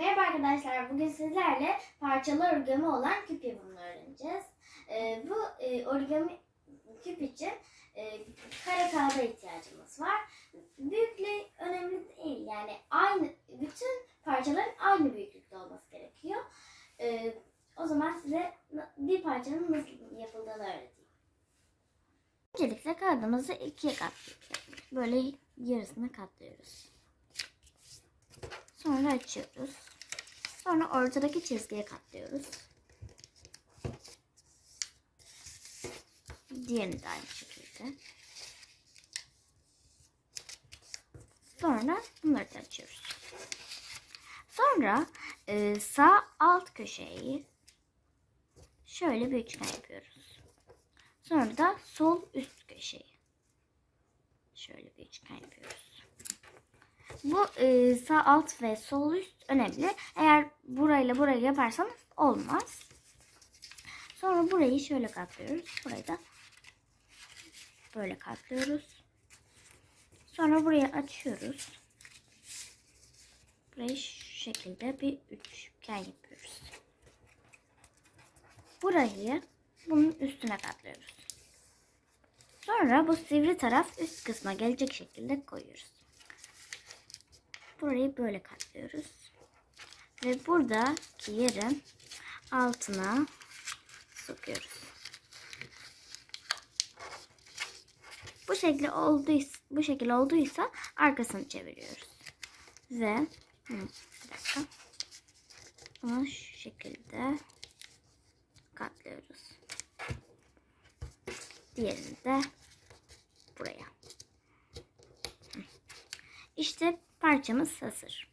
Merhaba arkadaşlar. Bugün sizlerle parçalı origami olan küp yapımını öğreneceğiz. Ee, bu e, origami küp için e, kare kağıda ihtiyacımız var. Büyüklüğü önemli değil. Yani aynı bütün parçaların aynı büyüklükte olması gerekiyor. Ee, o zaman size bir parçanın nasıl yapıldığını öğreteyim. Öncelikle kağıdımızı ikiye katlıyoruz. Böyle yarısını katlıyoruz. Sonra açıyoruz. Sonra ortadaki çizgiye katlıyoruz. Diğerini de aynı şekilde. Sonra bunları da açıyoruz. Sonra e, sağ alt köşeyi şöyle bir üçgen yapıyoruz. Sonra da sol üst köşeyi şöyle bir üçgen yapıyoruz. Bu e, sağ alt ve sol üst önemli. Eğer burayla burayı yaparsanız olmaz. Sonra burayı şöyle katlıyoruz. Burayı da böyle katlıyoruz. Sonra burayı açıyoruz. Burayı şu şekilde bir üçgen yapıyoruz. Burayı bunun üstüne katlıyoruz. Sonra bu sivri taraf üst kısma gelecek şekilde koyuyoruz. Burayı böyle katlıyoruz. Ve buradaki yerin altına sokuyoruz. Bu şekil olduysa, bu şekil olduysa arkasını çeviriyoruz. Ve hı, bir dakika. Bunu şu şekilde katlıyoruz. Diğerini de buraya. İşte parçamız hazır.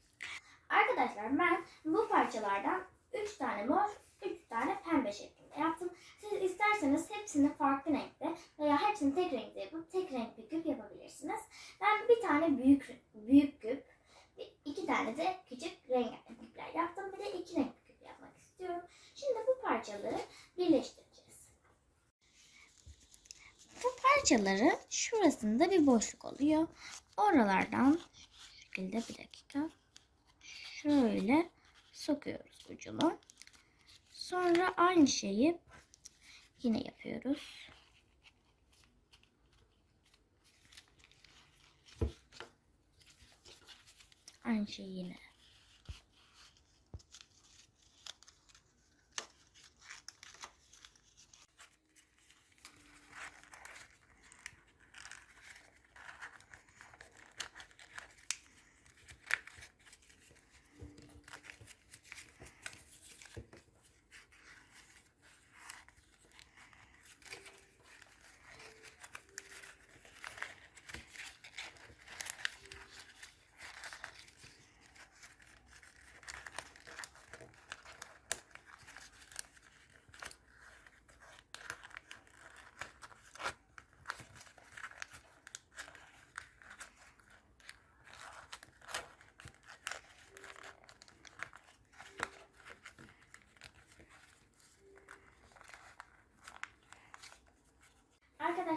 Arkadaşlar ben bu parçalardan 3 tane mor, 3 tane pembe şeklinde yaptım. Siz isterseniz hepsini farklı renkte veya hepsini tek renkte yapıp tek renk bir küp yapabilirsiniz. Ben bir tane büyük büyük küp, iki tane de küçük rengarenk küpler yaptım. Bir de iki renk küp yapmak istiyorum. Şimdi bu parçaları birleştireceğiz. Bu parçaları şurasında bir boşluk oluyor. Oralardan şekilde bir dakika şöyle sokuyoruz ucunu. Sonra aynı şeyi yine yapıyoruz. Aynı şeyi yine.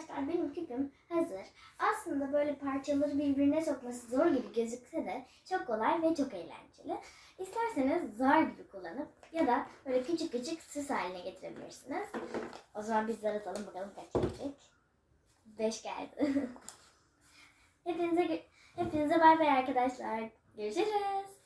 Arkadaşlar benim küpüm hazır. Aslında böyle parçaları birbirine sokması zor gibi gözükse de çok kolay ve çok eğlenceli. İsterseniz zar gibi kullanıp ya da böyle küçük küçük süs haline getirebilirsiniz. O zaman biz zar atalım bakalım kaç gelecek. 5 geldi. hepinize hepinize bay bay arkadaşlar. Görüşürüz.